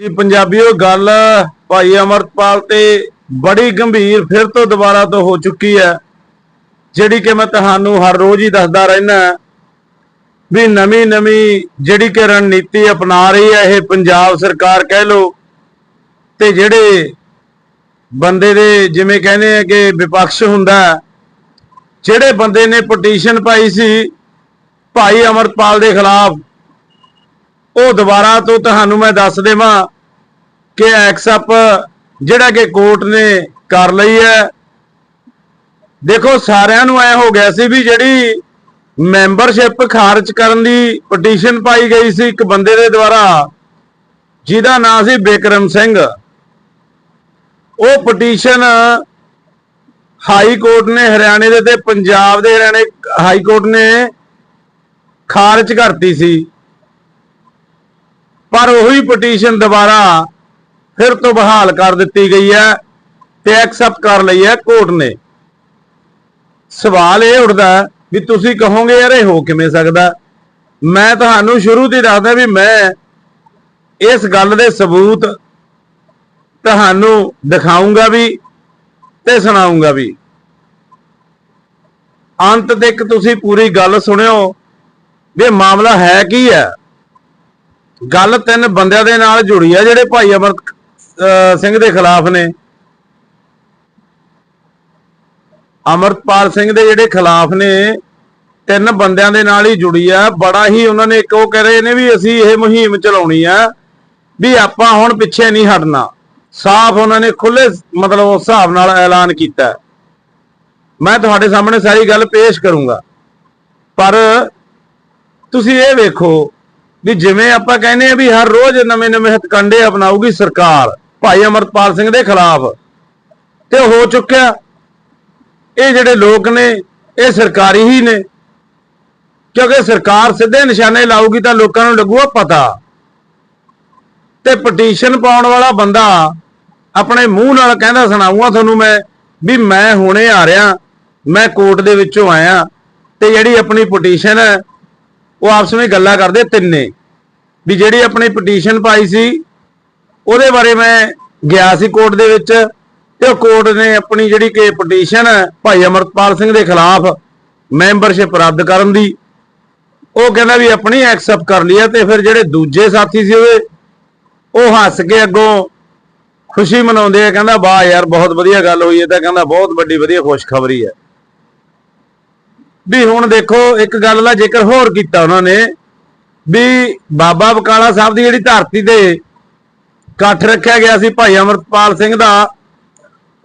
ਜੀ, ਪੰਜਾਬੀਓ, ਗੱਲ ਭਾਈ ਅਮਰਪਾਲ ਤੇ ਬੜੀ ਗੰਭੀਰ ਫਿਰ ਤੋਂ ਦੁਬਾਰਾ ਤੋਂ ਹੋ ਚੁੱਕੀ ਹੈ, ਜਿਹੜੀ ਕਿ ਮੈਂ ਤੁਹਾਨੂੰ ਹਰ ਰੋਜ਼ ਹੀ ਦੱਸਦਾ ਰਹਿਣਾ ਵੀ ਨਵੀਂ ਨਵੀਂ ਜਿਹੜੀ ਕਿ ਰਣਨੀਤੀ ਅਪਣਾ ਰਹੀ ਹੈ, ਇਹ ਪੰਜਾਬ ਸਰਕਾਰ ਕਹਿ ਲੋ ਤੇ ਜਿਹੜੇ ਬੰਦੇ ਦੇ ਜਿਵੇਂ ਕਹਿੰਦੇ ਆ ਕਿ ਵਿਪਕਸ਼ ਹੁੰਦਾ ਜਿਹੜੇ ਬੰਦੇ ਨੇ ਪਟੀਸ਼ਨ ਪਾਈ ਸੀ ਭਾਈ ਅਮਰਪਾਲ ਦੇ ਖਿਲਾਫ ਉਹ ਦੁਬਾਰਾ ਤੋਂ ਤੁਹਾਨੂੰ ਮੈਂ ਦੱਸ ਦੇਵਾਂ ਕਿ ਐਕਸਪ ਜਿਹੜਾ ਕਿ ਕੋਰਟ ਨੇ ਕਰ ਲਈ ਹੈ। ਦੇਖੋ, ਸਾਰਿਆਂ ਨੂੰ ਐ ਹੋ ਗਿਆ ਸੀ ਵੀ ਜਿਹੜੀ ਮੈਂਬਰਸ਼ਿਪ ਖਾਰਜ ਕਰਨ ਦੀ ਪਟੀਸ਼ਨ ਪਾਈ ਗਈ ਸੀ ਇੱਕ ਬੰਦੇ ਦੇ ਦੁਆਰਾ, ਜਿਹਦਾ ਨਾਮ ਸੀ ਬਿਕਰਮ ਸਿੰਘ। ਉਹ ਪਟੀਸ਼ਨ ਹਾਈ ਕੋਰਟ ਨੇ ਹਰਿਆਣੇ ਦੇ ਤੇ ਪੰਜਾਬ ਦੇ ਹਰਿਆਣੇ ਹਾਈ ਕੋਰਟ ਨੇ ਖਾਰਜ ਕਰਤੀ ਸੀ। ਪਰ ਉਹੀ ਪਟੀਸ਼ਨ ਦੁਬਾਰਾ ਫਿਰ ਤੋਂ ਬਹਾਲ ਕਰ ਦਿੱਤੀ ਗਈ ਹੈ ਤੇ ਐਕਸੈਪਟ ਕਰ ਲਈ ਹੈ ਕੋਰਟ ਨੇ। ਸਵਾਲ ਇਹ ਉੱਠਦਾ ਵੀ ਤੁਸੀਂ ਕਹੋਗੇ ਯਾਰ ਇਹ ਹੋ ਕਿਵੇਂ ਸਕਦਾ ਮੈਂ ਤੁਹਾਨੂੰ ਸ਼ੁਰੂ ਤੋਂ ਦੱਸਦਾ ਵੀ ਮੈਂ ਇਸ ਗੱਲ ਦੇ ਸਬੂਤ ਤੁਹਾਨੂੰ ਦਿਖਾਉਂਗਾ ਵੀ ਤੇ ਸੁਣਾਉਂਗਾ ਵੀ। ਅੰਤ ਤੱਕ ਤੁਸੀਂ ਪੂਰੀ ਗੱਲ ਸੁਣਿਓ ਵੀ ਮਾਮਲਾ ਹੈ ਕੀ ਹੈ? ਗੱਲ ਤਿੰਨ ਬੰਦਿਆਂ ਦੇ ਨਾਲ ਜੁੜੀ ਆ, ਜਿਹੜੇ ਭਾਈ ਅਮਰ ਸਿੰਘ ਦੇ ਖਿਲਾਫ ਨੇ। ਅਮਰਪਾਲ ਸਿੰਘ ਦੇ ਜਿਹੜੇ ਖਿਲਾਫ ਨੇ, ਤਿੰਨ ਬੰਦਿਆਂ ਦੇ ਨਾਲ ਹੀ ਜੁੜੀ ਆ। ਬੜਾ ਹੀ ਉਹਨਾਂ ਨੇ ਇੱਕ ਉਹ ਕਹਿ ਰਹੇ ਨੇ ਵੀ ਅਸੀਂ ਇਹ ਮੁਹਿੰਮ ਚਲਾਉਣੀ ਆ ਵੀ ਆਪਾਂ ਹੁਣ ਪਿੱਛੇ ਨਹੀਂ ਹਟਣਾ। ਸਾਫ਼ ਉਹਨਾਂ ਨੇ ਖੁੱਲੇ ਮਤਲਬ ਉਸ ਹਿਸਾਬ ਨਾਲ ਐਲਾਨ ਕੀਤਾ। ਮੈਂ ਤੁਹਾਡੇ ਸਾਹਮਣੇ ਸਾਰੀ ਗੱਲ ਪੇਸ਼ ਕਰੂੰਗਾ। ਪਰ ਤੁਸੀਂ ਇਹ ਵੇਖੋ ਵੀ ਜਿਵੇਂ ਆਪਾਂ ਕਹਿੰਦੇ ਆ ਵੀ ਹਰ ਰੋਜ਼ ਨਵੇਂ-ਨਵੇਂ ਹਥਕੰਡੇ ਅਪਣਾਉਗੀ ਸਰਕਾਰ, ਭਾਈ ਅਮਰਪਾਲ ਸਿੰਘ ਦੇ ਖਿਲਾਫ। ਤੇ ਹੋ ਚੁੱਕਿਆ, ਇਹ ਜਿਹੜੇ ਲੋਕ ਨੇ, ਇਹ ਸਰਕਾਰੀ ਹੀ ਨੇ। ਕਿਉਂਕਿ ਸਰਕਾਰ ਸਿੱਧੇ ਨਿਸ਼ਾਨੇ ਲਾਊਗੀ ਤਾਂ ਲੋਕਾਂ ਨੂੰ ਲੱਗੂਗਾ ਪਤਾ। ਤੇ ਪਟੀਸ਼ਨ ਪਾਉਣ ਵਾਲਾ ਬੰਦਾ ਆਪਣੇ ਮੂੰਹ ਨਾਲ ਕਹਿੰਦਾ ਸੁਣਾਉਂਗਾ ਤੁਹਾਨੂੰ ਮੈਂ ਵੀ ਮੈਂ ਹੁਣੇ ਆ ਰਿਹਾ, ਮੈਂ ਕੋਰਟ ਦੇ ਵਿੱਚੋਂ ਆਇਆ। ਤੇ ਜਿਹੜੀ ਆਪਣੀ ਪਟੀਸ਼ਨ ਹੈ ਉਹ ਆਪਸ ਵਿੱਚ ਗੱਲਾਂ ਕਰਦੇ ਤਿੰਨੇ, ਵੀ ਜਿਹੜੀ ਆਪਣੀ ਪਟੀਸ਼ਨ ਪਾਈ ਸੀ, ਉਹਦੇ ਬਾਰੇ ਮੈਂ ਗਿਆ ਸੀ ਕੋਰਟ ਦੇ ਵਿੱਚ ਤੇ ਉਹ ਕੋਰਟ ਨੇ ਆਪਣੀ ਜਿਹੜੀ ਕਿ ਪਟੀਸ਼ਨ ਹੈ ਭਾਈ ਅਮਰਪਾਲ ਸਿੰਘ ਦੇ ਖਿਲਾਫ ਮੈਂਬਰਸ਼ਿਪ ਰੱਦ ਕਰਨ ਦੀ, ਉਹ ਕਹਿੰਦਾ ਵੀ ਆਪਣੀ ਐਕਸੈਪਟ ਕਰ ਲਈ ਹੈ ਤੇ ਫਿਰ ਜਿਹੜੇ ਦੂਜੇ ਸਾਥੀ ਸੀ ਉਹਦੇ, ਉਹ ਹੱਸ ਕੇ ਅੱਗੋਂ ਖੁਸ਼ੀ ਮਨਾਉਂਦੇ ਆ, ਕਹਿੰਦਾ, ਵਾਹ ਯਾਰ, ਬਹੁਤ ਵਧੀਆ ਗੱਲ ਹੋਈ ਹੈ। ਤਾਂ ਕਹਿੰਦਾ, ਬਹੁਤ ਵੱਡੀ, ਵਧੀਆ ਖੁਸ਼ਖਬਰੀ ਹੈ। ਵੀ ਹੁਣ ਦੇਖੋ, ਇੱਕ ਗੱਲ ਦਾ ਜ਼ਿਕਰ ਹੋਰ ਕੀਤਾ ਉਹਨਾਂ ਨੇ ਵੀ ਬਾਬਾ ਬਕਾਲਾ ਸਾਹਿਬ ਦੀ ਜਿਹੜੀ ਧਰਤੀ ਤੇ ਇਕੱਠ ਰੱਖਿਆ ਗਿਆ ਸੀ ਭਾਈ ਅਮਰਪਾਲ ਸਿੰਘ ਦਾ,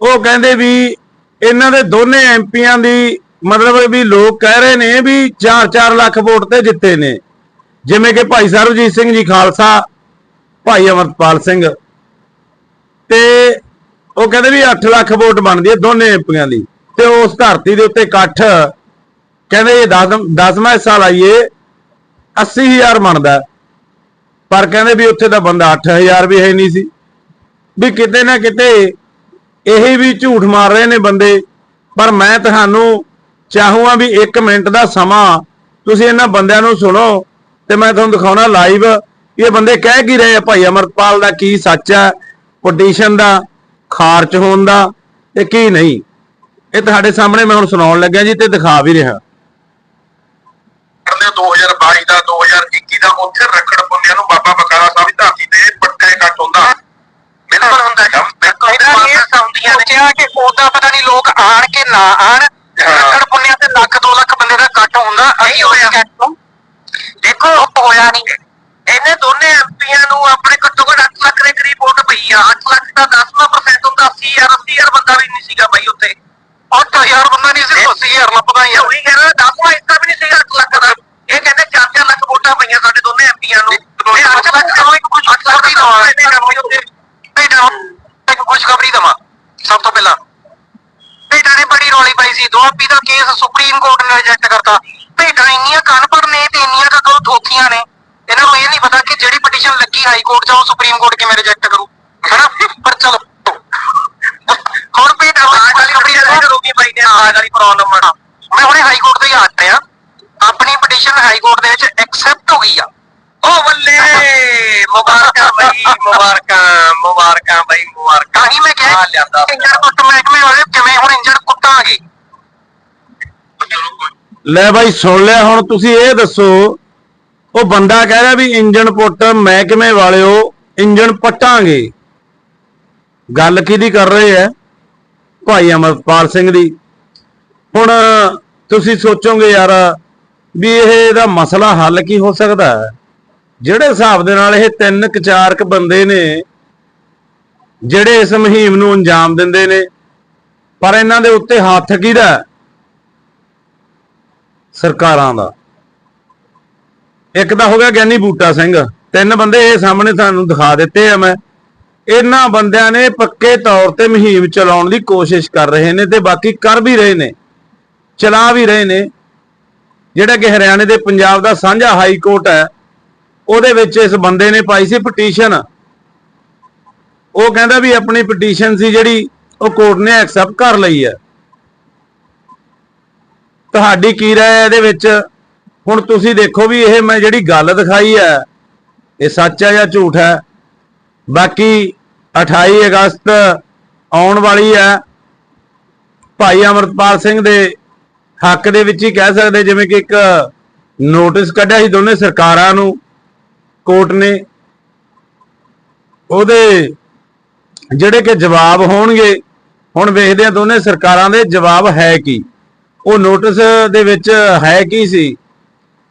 ਉਹ ਕਹਿੰਦੇ ਵੀ ਇਹਨਾਂ ਦੇ ਦੋਨੇ ਐਮਪੀਆਂ ਦੀ ਮਤਲਬ ਵੀ ਲੋਕ ਕਹਿ ਰਹੇ ਨੇ ਵੀ 4-4 ਲੱਖ ਵੋਟ ਤੇ ਜਿੱਤੇ ਨੇ। ਜਿਵੇਂ ਕਿ ਭਾਈ ਸਰਬਜੀਤ ਸਿੰਘ ਜੀ ਖਾਲਸਾ, ਭਾਈ ਅਮਰਪਾਲ ਸਿੰਘ। ਤੇ ਉਹ ਕਹਿੰਦੇ ਵੀ 8 ਲੱਖ ਵੋਟ ਬਣਦੀ ਹੈ ਦੋਨੇ ਐਮਪੀਆਂ ਦੀ। ਤੇ ਉਸ ਧਰਤੀ ਦੇ ਉੱਤੇ ਇਕੱਠ ਕਹਿੰਦੇ ਇਹ 10ਵਾਂ ਹਿੱਸਾ ਲਾਈਏ 80000 ਬਣਦਾ। ਪਰ ਕਹਿੰਦੇ ਵੀ ਉੱਥੇ ਦਾ ਬੰਦਾ 8000 ਵੀ ਹੈ ਨਹੀਂ ਸੀ। ਵੀ ਕਿਤੇ ਨਾ ਕਿਤੇ ਇਹ ਵੀ ਝੂਠ ਮਾਰ ਰਹੇ ਨੇ ਬੰਦੇ। ਪਰ ਮੈਂ ਤੁਹਾਨੂੰ ਚਾਹੂੰਗਾ ਵੀ 1 ਮਿੰਟ ਦਾ ਸਮਾਂ ਤੁਸੀਂ ਇਹਨਾਂ ਬੰਦਿਆਂ ਨੂੰ ਸੁਣੋ ਤੇ ਮੈਂ ਤੁਹਾਨੂੰ ਦਿਖਾਉਣਾ ਲਾਈਵ ਇਹ ਬੰਦੇ ਕਹਿ ਕੀ ਰਹੇ ਆ? ਭਾਈ ਅਮਰਪਾਲ ਦਾ ਕੀ ਸੱਚ ਹੈ ਪਟੀਸ਼ਨ ਦਾ, ਖਾਰਚ ਹੋਣ ਦਾ ਤੇ ਕੀ ਨਹੀਂ? ਇਹ ਤੁਹਾਡੇ ਸਾਹਮਣੇ ਮੈਂ ਹੁਣ ਸੁਣਾਉਣ ਲੱਗਿਆ ਜੀ ਤੇ ਦਿਖਾ ਵੀ ਰਿਹਾ। 2022 ਦਾ 2021 ਦਾ ਉੱਥੇ ਰੱਖੜ ਪੁੰਨਿਆਂ ਨੂੰ ਬਾਬਾ ਬਕਾਲਾ ਸਾਹਿਬ ਦੀ ਧਰਤੀ ਤੇ ਪੱਟੇ ਕੱਟ ਹੁੰਦਾ। ਬਿਲਕੁਲ ਹੁੰਦਾ ਹੈ ਬਿਲਕੁਲ ਇਹਨਾਂ ਨੇ ਹੁੰਦੀਆਂ ਨੇ ਸੋਚਿਆ ਕਿ ਉਹਦਾ ਪਤਾ ਨਹੀਂ ਲੋਕ ਆਣ ਕੇ ਨਾ ਆਣ ਰੱਖੜ ਪੁੰਨਿਆ ਤੇ ਲੱਖ 2 ਲੱਖ ਬੰਦੇ ਦਾ ਇਕੱਠ ਹੁੰਦਾ ਨਹੀਂ ਹੋਇਆ। ਦੇਖੋ ਹੋਇਆ ਨਹੀਂ। ਇਹਨੇ ਦੋਨੇ ਐਮਪੀਆਂ ਨੂੰ ਆਪਣੇ ਘੱਟੋ ਘੱਟ 8 ਲੱਖ ਦੇ ਕਰੀਬ ਵੋਟ ਪਈ ਆ। 8 ਲੱਖ ਦਾ 10% ਹੁੰਦਾ 80 ਹਜ਼ਾਰ 80 ਹਜ਼ਾਰ ਬੰਦਾ ਵੀ ਨਹੀਂ ਸੀਗਾ ਬਾਈ ਉੱਥੇ। 8000 ਬੰਦਾ ਨਹੀਂ ਸੀ 80000 ਲੱਭਦਾ ਇਹ ਉਹੀ ਕਹਿੰਦਾ 10 ਹਿੱਸਾ ਵੀ ਨਹੀਂ ਸੀਗਾ 8 ਲੱਖ ਦਾ ਇਹ ਕਹਿੰਦੇ 4-4 ਲੱਖ ਵੋਟਾਂ ਪਈਆਂ ਸਾਡੇ ਦੋਨੇ ਐਮਪੀਆਂ ਨੂੰ ਇਹ 8 ਲੱਖ ਦਾ 8 ਲੱਖ ਦੀ ਕਰਨੀ ਉੱਥੇ ਭੇਡਾਂ ਇੱਕ ਖੁਸ਼ਖਬਰੀ ਦਵਾਂ ਸਭ ਤੋਂ ਪਹਿਲਾਂ। ਭੇਡਾਂ ਨੇ ਬੜੀ ਰੌਲੀ ਪਾਈ ਸੀ ਦੁਆਬੀ ਦਾ ਕੇਸ ਸੁਪਰੀਮ ਕੋਰਟ ਨੇ ਰਿਜੈਕਟ ਕਰਤਾ। ਭੇਡਾਂ ਇੰਨੀਆਂ ਕਨਪੜ ਨੇ ਤੇ ਇੰਨੀਆਂ ਤਾਂ ਦੋ ਥੋਥੀਆਂ ਨੇ। ਇਹਨਾਂ ਨੂੰ ਇਹ ਨਹੀਂ ਪਤਾ ਕਿ ਜਿਹੜੀ ਪਟੀਸ਼ਨ ਲੱਗੀ ਹਾਈ ਕੋਰਟ 'ਚ ਉਹ ਸੁਪਰੀਮ ਕੋਰਟ ਕਿਵੇਂ ਰਿਜੈਕਟ ਕਰੂ। ਹਨਾ? ਪਰ ਚਲੋ। ਹੁਣ ਭੇਡਾਂ ਵਾਲੀ ਖਬਰੀ ਦਾ ਰੋਗੀ ਬਾਈ ਨੇ ਆਜ ਵਾਲੀ ਪ੍ਰੋਬਲਮ ਆ। ਮੈਂ ਹੁਣੇ ਹਾਈ ਕੋਰਟ ਤੋਂ ਹੀ ਆ ਗਿਆ ਆਪਣੀ ਪਟੀਸ਼ਨ ਹਾਈ ਕੋਰਟ ਦੇ ਵਿੱਚ ਐਕਸੈਪਟ ਹੋ ਗਈ ਆ। ਉਹ ਬੱਲੇ! ਮੁਬਾਰਕਾਂ ਮੁਬਾਰਕਾਂ ਮੁਬਾਰਕਾਂ ਬਾਈ ਮੁਬਾਰਕਾਂ। ਹੀ ਮੈਂ ਕਿਹਾ ਲਿਆਂਦਾ। ਇੰਜਣ ਕੁੱਟ ਮਹਿਕਮੇ ਵਾਲੇ ਜਿਵੇਂ ਹੁਣ ਇੰਜਣ ਕੁੱਟਾਂਗੇ? ਲੈ ਬਾਈ ਸੁਣ ਲਿਆ ਹੁਣ ਤੁਸੀਂ ਇਹ ਦੱਸੋ ਉਹ ਬੰਦਾ ਕਹਿ ਰਿਹਾ ਵੀ ਇੰਜਣ ਪੁੱਟ ਮਹਿਕਮੇ ਵਾਲਿਓ ਇੰਜਣ ਪੱਟਾਂਗੇ। ਗੱਲ ਕਿਹਦੀ ਕਰ ਰਹੇ ਐ? ਭਾਈ ਅਮਰਪਾਲ ਸਿੰਘ ਦੀ। ਹੁਣ ਤੁਸੀਂ ਸੋਚੋਗੇ ਯਾਰ ਵੀ ਇਹ ਇਹਦਾ ਮਸਲਾ ਹੱਲ ਕੀ ਹੋ ਸਕਦਾ ਹੈ? ਜਿਹੜੇ ਹਿਸਾਬ ਦੇ ਨਾਲ ਇਹ ਤਿੰਨ ਕੁ ਚਾਰ ਕੁ ਬੰਦੇ ਨੇ, ਜਿਹੜੇ ਇਸ ਮੁਹਿੰਮ ਨੂੰ ਅੰਜਾਮ ਦਿੰਦੇ ਨੇ, ਪਰ ਇਹਨਾਂ ਦੇ ਉੱਤੇ ਹੱਥ ਕਿਹਦਾ ਸਰਕਾਰਾਂ ਦਾ। ਇੱਕ ਤਾਂ ਹੋ ਗਿਆ ਗਿਆਨੀ ਬੂਟਾ ਸਿੰਘ। ਤਿੰਨ ਬੰਦੇ ਇਹ ਸਾਹਮਣੇ ਤੁਹਾਨੂੰ ਦਿਖਾ ਦਿੱਤੇ ਆ ਮੈਂ। ਇਹਨਾਂ ਬੰਦਿਆਂ ਨੇ ਪੱਕੇ ਤੌਰ ਤੇ ਮੁਹਿੰਮ ਚਲਾਉਣ ਦੀ ਕੋਸ਼ਿਸ਼ ਕਰ ਰਹੇ ਨੇ ਤੇ ਬਾਕੀ ਕਰ ਵੀ ਰਹੇ ਨੇ, ਚਲਾ ਵੀ ਰਹੇ ਨੇ। ਜਿਹੜਾ ਕਿ ਹਰਿਆਣੇ ਦੇ ਪੰਜਾਬ ਦਾ ਸਾਂਝਾ ਹਾਈ ਕੋਰਟ ਹੈ ਉਹਦੇ ਵਿੱਚ ਇਸ ਬੰਦੇ ਨੇ ਪਾਈ ਸੀ ਪਟੀਸ਼ਨ ਉਹ ਕਹਿੰਦਾ ਵੀ ਆਪਣੀ ਪਟੀਸ਼ਨ ਸੀ ਜਿਹੜੀ, ਉਹ ਕੋਰਟ ਨੇ ਐਕਸੈਪਟ ਕਰ ਲਈ ਹੈ। ਤੁਹਾਡੀ ਕੀ ਰਾਏ ਹੈ ਇਹਦੇ ਵਿੱਚ? ਹੁਣ ਤੁਸੀਂ ਦੇਖੋ ਵੀ ਇਹ ਮੈਂ ਜਿਹੜੀ ਗੱਲ ਦਿਖਾਈ ਹੈ, ਇਹ ਸੱਚ ਹੈ ਜਾਂ ਝੂਠ ਹੈ? ਬਾਕੀ 28 ਅਗਸਤ ਆਉਣ ਵਾਲੀ ਹੈ। ਭਾਈ ਅਮਰਪਾਲ ਸਿੰਘ ਦੇ ਹੱਕ ਦੇ ਵਿੱਚ ਹੀ ਕਹਿ ਸਕਦੇ, ਜਿਵੇਂ ਕਿ ਇੱਕ ਨੋਟਿਸ ਕੱਢਿਆ ਸੀ ਦੋਨੇ ਸਰਕਾਰਾਂ ਨੂੰ। ਕੋਰਟ ਨੇ ਉਹਦੇ ਜਿਹੜੇ ਕਿ ਜਵਾਬ ਹੋਣਗੇ, ਹੁਣ ਵੇਖਦੇ ਆ ਦੋਨੇ ਸਰਕਾਰਾਂ ਦੇ ਜਵਾਬ ਹੈ ਕੀ। ਉਹ ਨੋਟਿਸ ਦੇ ਵਿੱਚ ਹੈ ਕੀ ਸੀ?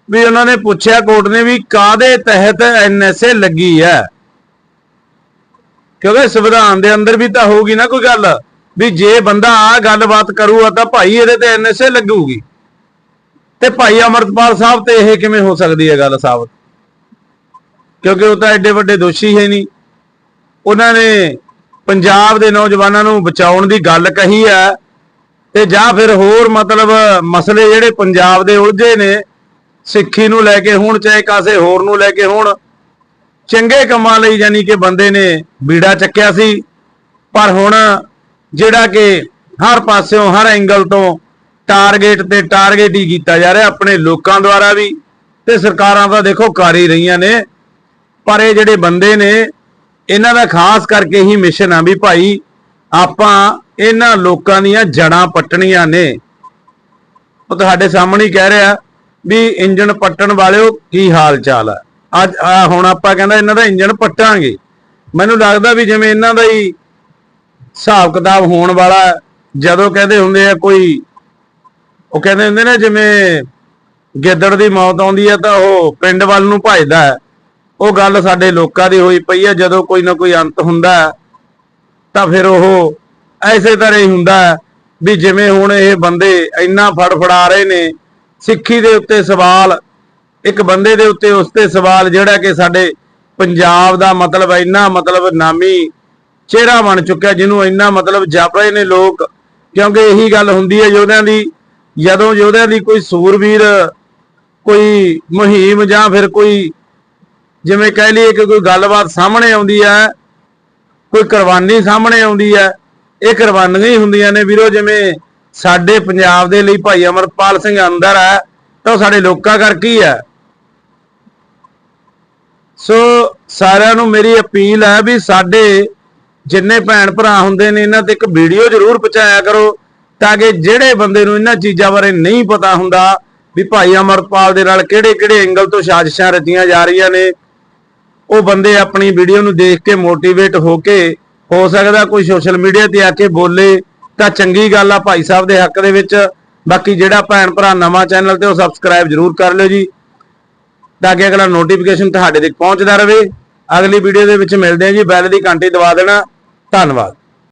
ਵੀ ਉਹਨਾਂ ਨੇ ਪੁੱਛਿਆ ਕੋਰਟ ਨੇ ਵੀ ਕਾਦੇ ਤਹਿਤ ਐਨਐਸਏ ਲੱਗੀ ਹੈ? ਕਿਉਂਕਿ ਸੰਵਿਧਾਨ ਦੇ ਅੰਦਰ ਵੀ ਤਾਂ ਹੋਊਗੀ ਨਾ ਕੋਈ ਗੱਲ, ਵੀ ਜੇ ਬੰਦਾ ਆ ਗੱਲਬਾਤ ਕਰੂਗਾ ਤਾਂ ਭਾਈ ਇਹਦੇ ਤੇ ਐਨਐਸਏ ਲੱਗੂਗੀ। ਤੇ ਭਾਈ ਅਮਰਤਪਾਲ ਸਾਹਿਬ ਤੇ ਇਹ ਕਿਵੇਂ ਹੋ ਸਕਦੀ ਹੈ ਗੱਲ, ਸਾਬਤ? ਕਿਉਂਕਿ ਉਹ ਤਾਂ ਐਡੇ ਵੱਡੇ ਦੋਸ਼ੀ ਹੈ ਨਹੀਂ। ਉਹਨਾਂ ਨੇ ਪੰਜਾਬ ਦੇ ਨੌਜਵਾਨਾਂ ਨੂੰ ਬਚਾਉਣ ਦੀ ਗੱਲ ਕਹੀ ਹੈ ਤੇ ਜਾਂ ਫਿਰ ਹੋਰ ਮਤਲਬ ਮਸਲੇ ਜਿਹੜੇ ਪੰਜਾਬ ਦੇ ਉਲਝੇ ਨੇ, ਸਿੱਖੀ ਨੂੰ ਲੈ ਕੇ ਹੋਣ, ਚਾਹੇ ਕਾਸੇ ਹੋਰ ਨੂੰ ਲੈ ਕੇ ਹੋਣ, ਚੰਗੇ ਕੰਮਾਂ ਲਈ ਯਾਨੀ ਕਿ ਬੰਦੇ ਨੇ ਬੀੜਾ ਚੱਕਿਆ ਸੀ। ਪਰ ਹੁਣ ਜਿਹੜਾ ਕਿ ਹਰ ਪਾਸਿਓਂ, ਹਰ ਐਂਗਲ ਤੋਂ ਟਾਰਗੇਟ ਤੇ ਟਾਰਗੇਟ ਹੀ ਕੀਤਾ ਜਾ ਰਿਹਾ, ਆਪਣੇ ਲੋਕਾਂ ਦੁਆਰਾ ਵੀ ਤੇ ਸਰਕਾਰਾਂ ਦਾ ਦੇਖੋ ਕਰ ਹੀ ਰਹੀਆਂ ਨੇ। ਪਰ ਇਹ ਜਿਹੜੇ ਬੰਦੇ ਨੇ, ਇਹਨਾਂ ਦਾ ਖਾਸ ਕਰਕੇ ਹੀ ਮਿਸ਼ਨ ਆ ਵੀ ਭਾਈ ਆਪਾਂ ਇਹਨਾਂ ਲੋਕਾਂ ਦੀਆਂ ਜੜਾਂ ਪੱਟਣੀਆਂ ਨੇ। ਉਹ ਤੁਹਾਡੇ ਸਾਹਮਣੇ ਹੀ ਕਹਿ ਰਿਹਾ ਵੀ ਇੰਜਣ ਪੱਟਣ ਵਾਲਿਓ ਕੀ ਹਾਲ ਚਾਲ ਆ। ਅੱਜ ਆਹ ਹੁਣ ਆਪਾਂ ਕਹਿੰਦਾ ਇਹਨਾਂ ਦਾ ਇੰਜਣ ਪੱਟਾਂਗੇ। ਮੈਨੂੰ ਲੱਗਦਾ ਵੀ ਜਿਵੇਂ ਇਹਨਾਂ ਦਾ ਹੀ ਹਿਸਾਬ ਕਿਤਾਬ ਹੋਣ ਵਾਲਾ ਜਦੋਂ ਕਹਿੰਦੇ ਹੁੰਦੇ ਆ ਕੋਈ, ਉਹ ਕਹਿੰਦੇ ਹੁੰਦੇ ਨੇ ਜਿਵੇਂ ਗਿੱਦੜ ਦੀ ਮੌਤ ਆਉਂਦੀ ਹੈ ਤਾਂ ਉਹ ਪਿੰਡ ਵੱਲ ਨੂੰ ਭਜਦਾ ਹੈ। ਉਹ ਗੱਲ ਸਾਡੇ ਲੋਕਾਂ ਦੀ ਹੋਈ ਪਈ ਹੈ, ਜਦੋਂ ਕੋਈ ਨਾ ਕੋਈ ਅੰਤ ਹੁੰਦਾ ਤਾਂ ਫਿਰ ਉਹ ਐਸੇ ਤਰ੍ਹਾਂ ਹੀ ਹੁੰਦਾ ਵੀ ਜਿਵੇਂ ਹੁਣ ਇਹ ਬੰਦੇ ਇੰਨਾ ਫੜਫੜਾ ਰਹੇ ਨੇ, ਸਿੱਖੀ ਦੇ ਉੱਤੇ ਸਵਾਲ, ਇੱਕ ਬੰਦੇ ਦੇ ਉੱਤੇ ਉਸ ਤੇ ਸਵਾਲ ਜਿਹੜਾ ਕਿ ਸਾਡੇ ਪੰਜਾਬ ਦਾ ਮਤਲਬ ਇੰਨਾ ਮਤਲਬ ਨਾਮੀ ਚਿਹਰਾ ਬਣ ਚੁੱਕਿਆ, ਜਿਹਨੂੰ ਇੰਨਾ ਮਤਲਬ ਜਪ ਰਹੇ ਨੇ ਲੋਕ, ਕਿਉਂਕਿ ਇਹੀ ਗੱਲ ਹੁੰਦੀ ਹੈ ਯੋਧਿਆਂ ਦੀ, ਜਦੋਂ ਯੋਧਿਆਂ ਦੀ ਕੋਈ ਸੂਰਵੀਰ ਕੋਈ ਮੁਹਿੰਮ ਜਾਂ ਫਿਰ ਕੋਈ ਜਿਵੇਂ ਕਹਿ ਲਈਏ ਕਿ ਕੋਈ ਗੱਲਬਾਤ ਸਾਹਮਣੇ ਆਉਂਦੀ ਹੈ, ਕੋਈ ਕੁਰਬਾਨੀ ਸਾਹਮਣੇ ਆਉਂਦੀ ਹੈ, ਇਹ ਕੁਰਬਾਨੀਆਂ ਹੀ ਹੁੰਦੀਆਂ ਨੇ ਵੀਰੋ, ਜਿਵੇਂ ਸਾਡੇ ਪੰਜਾਬ ਦੇ ਲਈ ਭਾਈ ਅਮਰਪਾਲ ਸਿੰਘ ਅੰਦਰ ਹੈ, ਤਾਂ ਸਾਡੇ ਲੋਕਾਂ ਕਰਕੇ ਹੀ ਹੈ। ਸੋ ਸਾਰਿਆਂ ਨੂੰ ਮੇਰੀ ਅਪੀਲ ਹੈ ਵੀ ਸਾਡੇ ਜਿੰਨੇ ਭੈਣ ਭਰਾ ਹੁੰਦੇ ਨੇ, ਇਹਨਾਂ ਤੇ ਇੱਕ ਵੀਡੀਓ ਜ਼ਰੂਰ ਪਹੁੰਚਾਇਆ ਕਰੋ, ਤਾਂ ਕਿ ਜਿਹੜੇ ਬੰਦੇ ਨੂੰ ਇਹਨਾਂ ਚੀਜ਼ਾਂ ਬਾਰੇ ਨਹੀਂ ਪਤਾ ਹੁੰਦਾ ਵੀ ਭਾਈ ਅਮਰਪਾਲ ਦੇ ਨਾਲ ਕਿਹੜੇ ਕਿਹੜੇ ਐਂਗਲ ਤੋਂ ਸਾਜ਼ਿਸ਼ਾਂ ਰਚੀਆਂ ਜਾ ਰਹੀਆਂ ਨੇ ਉਹ ਬੰਦੇ ਆਪਣੀ ਵੀਡੀਓ ਨੂੰ ਦੇਖ ਕੇ ਮੋਟੀਵੇਟ ਹੋ ਕੇ ਹੋ ਸਕਦਾ ਕੋਈ ਸੋਸ਼ਲ ਮੀਡੀਆ ਤੇ ਆ ਕੇ ਬੋਲੇ, ਤਾਂ ਚੰਗੀ ਗੱਲ ਆ ਭਾਈ ਸਾਹਿਬ ਦੇ ਹੱਕ ਦੇ ਵਿੱਚ। ਬਾਕੀ ਜਿਹੜਾ ਭੈਣ ਭਰਾ ਨਵਾਂ ਚੈਨਲ ਤੇ ਉਹ ਸਬਸਕ੍ਰਾਈਬ ਜ਼ਰੂਰ ਕਰ ਲਿਓ ਜੀ। ਤਾਂ ਕਿ ਅਗਲਾ ਨੋਟੀਫਿਕੇਸ਼ਨ ਤੁਹਾਡੇ ਤੱਕ ਪਹੁੰਚਦਾ ਰਹੇ। ਅਗਲੀ ਵੀਡੀਓ ਦੇ ਵਿੱਚ ਮਿਲਦੇ ਹਾਂ ਜੀ। ਬੈਲ ਦੀ ਘੰਟੀ ਦਬਾ ਦੇਣਾ। ਧੰਨਵਾਦ।